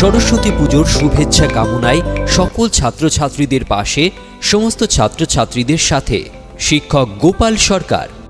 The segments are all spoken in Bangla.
সরস্বতী পুজোর শুভেচ্ছা কামনায় সকল ছাত্রছাত্রীদের পাশে সমস্ত ছাত্রছাত্রীদের সাথে শিক্ষক গোপাল সরকার।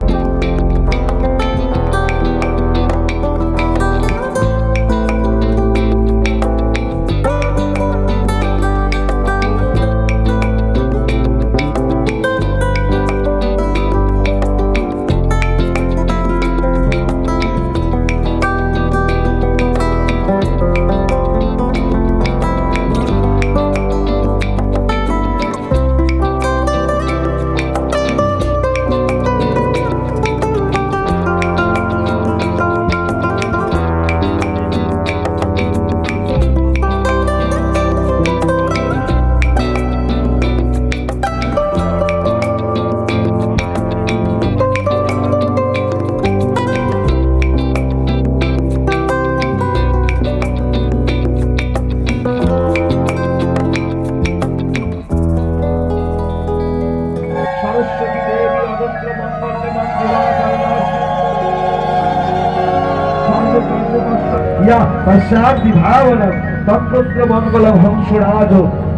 ইয়া পশ্চাৎ বিভাবনম তত্ত্র মঙ্গলম হংসরাজ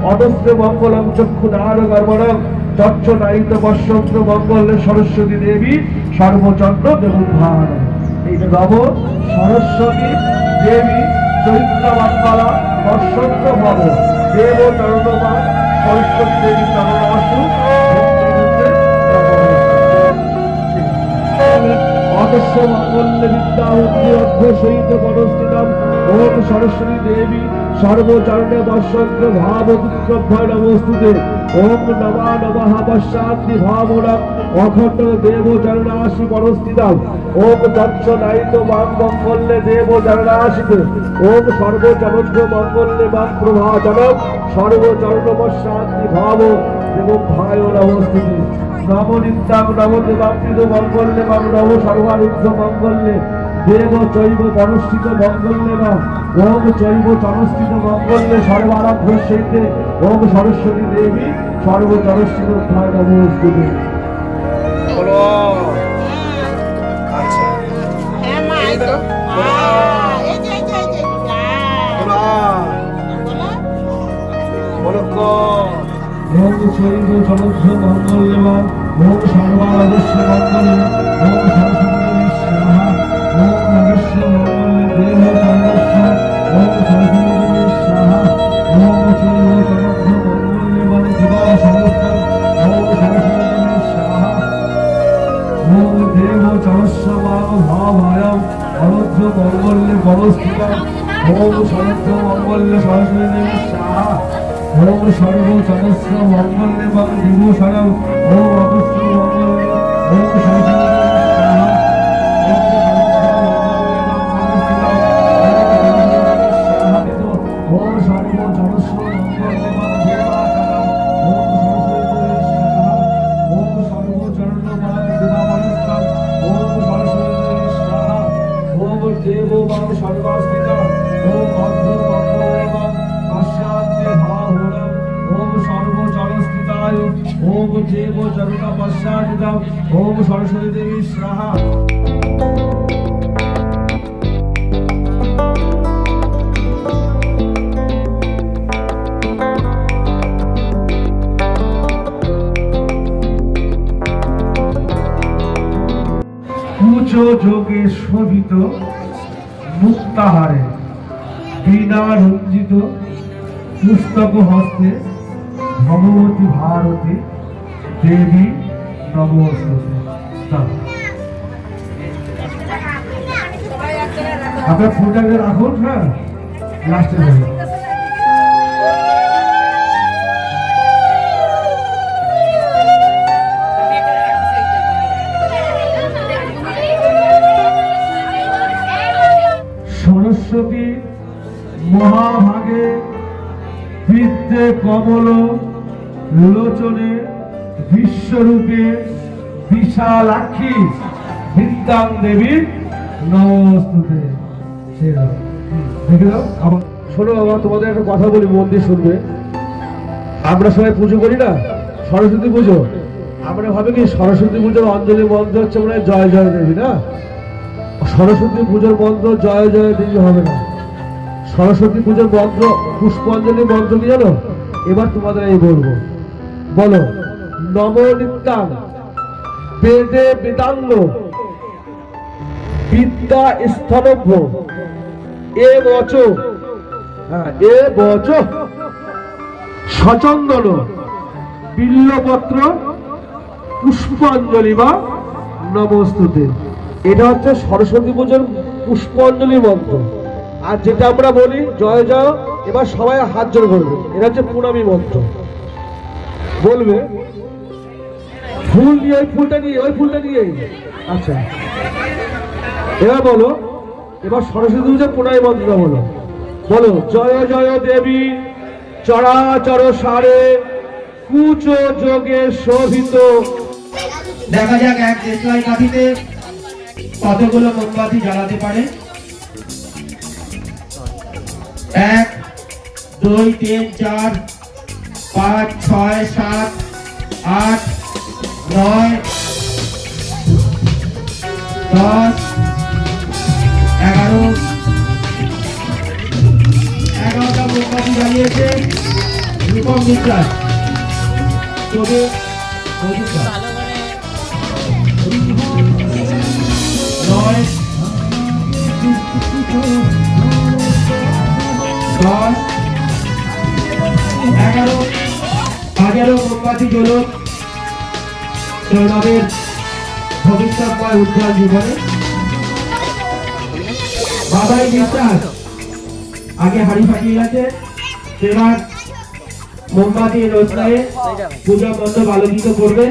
অদস্য মঙ্গলম চক্ষুদার গর্বণম চচ্চ নাইত বসন্ত মঙ্গলে সরস্বতী দেবী সর্বচন্দ্র দেবভান এইটা গাব সরস্বতী দেবী চৈত্র মঙ্গলা, বসন্ত ভব দেব চরণবান সরস্বতী দেবী চরণবাসু অদস্য মঙ্গল বিদ্যা উদ্ধি অর্ধ সহিত পরস্থিতম ওম সরস্বতী দেবী সর্বচরণে বসন্ত ভাব দুঃখভয় নমস্তুতে। ওম নমা নমঃ পশ্চাত্তি ভাবনা অখণ্ড দেব চরণাশি পরস্থিতম ওম দক্ষ নাইত বাম মঙ্গলে দেব চরণাশিতে ওম সর্বচরণ মঙ্গলে বাম প্রভাচনম সর্বচরণ পশ্চাত্তি ভাব দেব ভায় নমস্তুতে নম নিত্যাং নম দেবাকৃত মঙ্গলে মাম নম সর্বারুদ্ধ মঙ্গলে দেব চৈব অনুষ্ঠিত মঙ্গলে মাম ওম চৈব চনস্থিত মঙ্গলে সর্বারাধ্য সেইতে ওম সরস্বতী দেবী উদ্ধার নমস্তুতে বলো। আচ্ছা। হ্যাঁ ওম চৈব চনস্থ মঙ্গলে মাম ওম সর্বারাধ্য মঙ্গলে ওম সরস্বতী স্বাহা ওম নমস্য মঙ্গলে দেব চন্দ্রস্য ওম সরস্বতী স্বাহা ওম চৈব চনস্থ মঙ্গলে মাম সমস্ত ওম সরস্বতী স্বাহা ওম ওম সর্ব চরস্য মঙ্গলে মাম দিব সরম ওম অপুষ্য মঙ্গলে ওম সরস্বতী দেব চরণ পশ্চাদিতম ওম সরস্বতী দেবী স্বাহা। যোগে শোভিত মুক্তাহারে বীণা রঞ্জিত পুস্তক হস্তে ভগবতী ভারতী দেবী নমস্তে আপনার ফোনটাকে রাখুন হ্যাঁ? লাস্টে সরস্বতী মহাভাগে বিদ্যে কমল লোচনে বিশ্বরূপে বিশাল বিশালাক্ষী বিদ্যাং দেবী নমস্তুতে। দেখে দাও শোনো বাবা, তোমাদের একটা কথা বলি, মন দিয়ে শুনবে। আমরা সবাই পুজো করি না? সরস্বতী পুজো? আমরা ভাবে কি সরস্বতী পুজোর অঞ্জলি মন্ত্র হচ্ছে মনে জয় জয় দেবী, না? সরস্বতী পুজোর মন্ত্র জয় জয় দেবী হবে না। সরস্বতী পুজোর মন্ত্র, পুষ্পাঞ্জলি মন্ত্র কি জানো? এবার তোমাদের এই বলব। বলো। নম নিত্যাং বেদে বেদাঙ্গ, বিদ্যা স্থলভ্য এ বচ হ্যাঁ এ বচ, সচন্দন, বিল্লপত্র, পুষ্পাঞ্জলি বা নমস্তুতে। এটা হচ্ছে সরস্বতী পুজোর পুষ্পাঞ্জলি মন্ত্র। আর যেটা আমরা বলি, জয় জয়, এবার সবাই হাত জোর করবে। এটা হচ্ছে প্রণামী মন্ত্র। বলবে ফুল নিয়ে, ওই ফুলটা নিয়ে, ওই ফুলটা নিয়ে। আচ্ছা। এবার বলো, এবার সরস্বতী পুজোর প্রণামী মন্ত্রটা বলো। বলো, জয় জয় দেবী, চরাচর সারে, কুচ যোগে শোভিত। দেখা যাক এক দেশলাই কাঠিতে কতগুলো মোমবাতি জ্বালাতে পারে। এক, দুই, তিন, চার, পাঁচ, ছয়, সাত, আট নয় দশ এগারো এগারোটা মোমবাতি জ্বালিয়েছে রূপম বিশ্বাস তবে দশ এগারো এগারো মোমবাতি জ্বলুন সৌরভের ভবিষ্যৎময় উজ্জ্বল জীবনে। বাবাই বিশ্বাস আগে হাড়ি ফাটিয়ে গেছে এবার মোমবাতি রোজগারে পূজা মণ্ডপ আলোকিত করবে।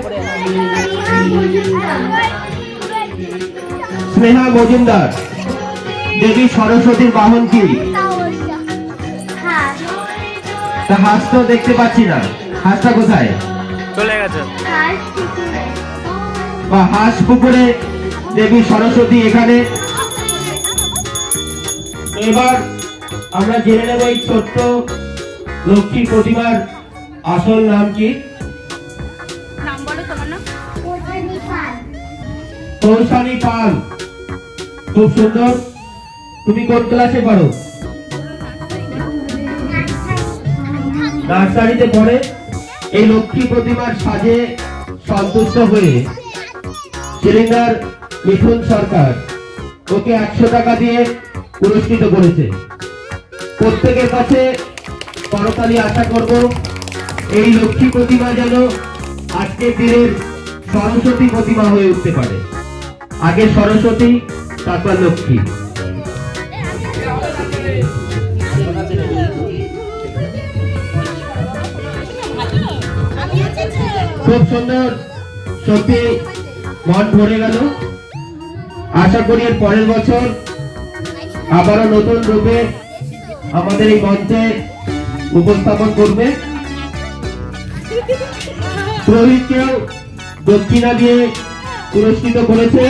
স্নেহা মজুমদার দেবী সরস্বতীর বাহন কি? তা হাঁস তো দেখতে পাচ্ছি না। হাঁসটা কোথায়? চলে গেছে। বা হাঁস পুকুরে দেবী সরস্বতী এখানে। এবার আমরা জেনে নেব এই ছোট্ট লক্ষ্মী প্রতিমার আসল নাম কি? নাম বলো তোমার নাম। কৌশানী পাল। খুব সুন্দর। তুমি কোন ক্লাসে পড়ো? নার্সারিতে পড়ে। এই লক্ষ্মী প্রতিমার সাজে সন্তুষ্ট হয়ে সিলিন্ডার মিঠুন সরকার ওকে একশো টাকা দিয়ে পুরস্কৃত করেছে। প্রত্যেকের কাছে করতালি আশা করব, এই লক্ষ্মী প্রতিমা যেন আজকের দিনের সরস্বতী প্রতিমা হয়ে উঠতে পারে। আগে সরস্বতী, তারপর লক্ষ্মী। খুব সুন্দর, সত্যি মন ভরে গেল। আশা করি এর পরের বছর আবারও নতুন রূপে আমাদের এই মঞ্চে উপস্থাপন করবে। প্রহীতকেও দক্ষিণা দিয়ে পুরস্কৃত করেছে।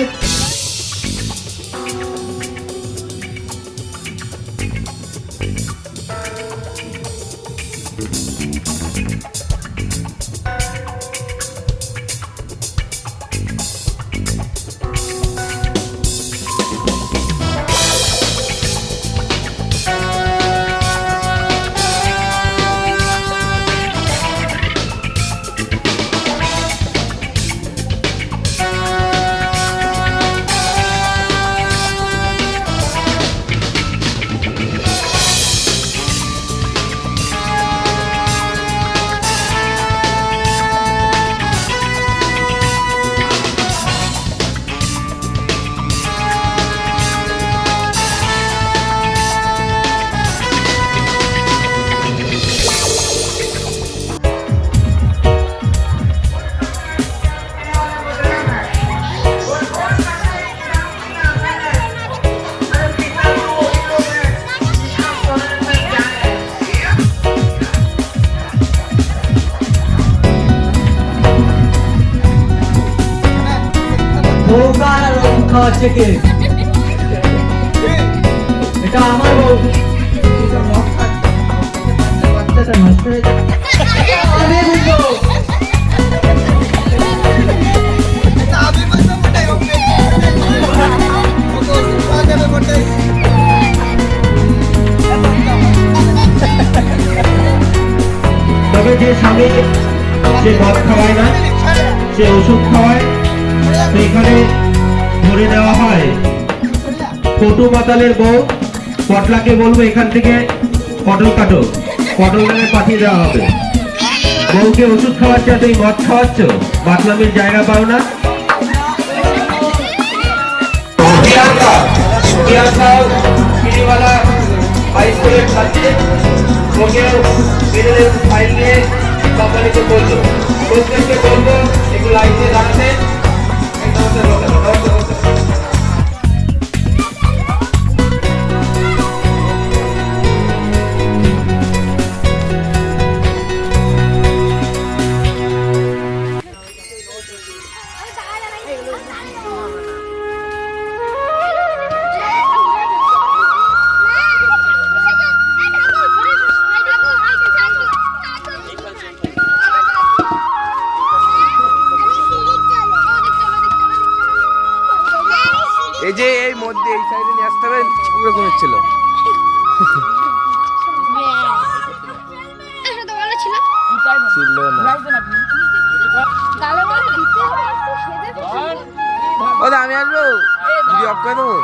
খাওয়াচ্ছে কে এটা আমার বউ। নষ্ট হয়ে যাবে তবে যে স্বামী সে মদ খাওয়ায় না সে ওষুধ খাওয়ায় তো এখানে ধরে দেওয়া হয়। পটু মাতালের বউ পটলাকে বলব, এখান থেকে পটল কাটো। পটল নামে পাঠিয়ে দেওয়া হবে। বউকে ওষুধ খাওয়াচ্ছ, তুমি মদ খাওয়াচ্ছ? বাতলামির জায়গা পাও না? বলল। প্রত্যেককে বলব একটু এই যে এই মধ্যে এই সাইডে নিয়ে আসতে হবে পুরো ঘুমেছিল ছিল। না। আমি আসব? যদি করে দেবো?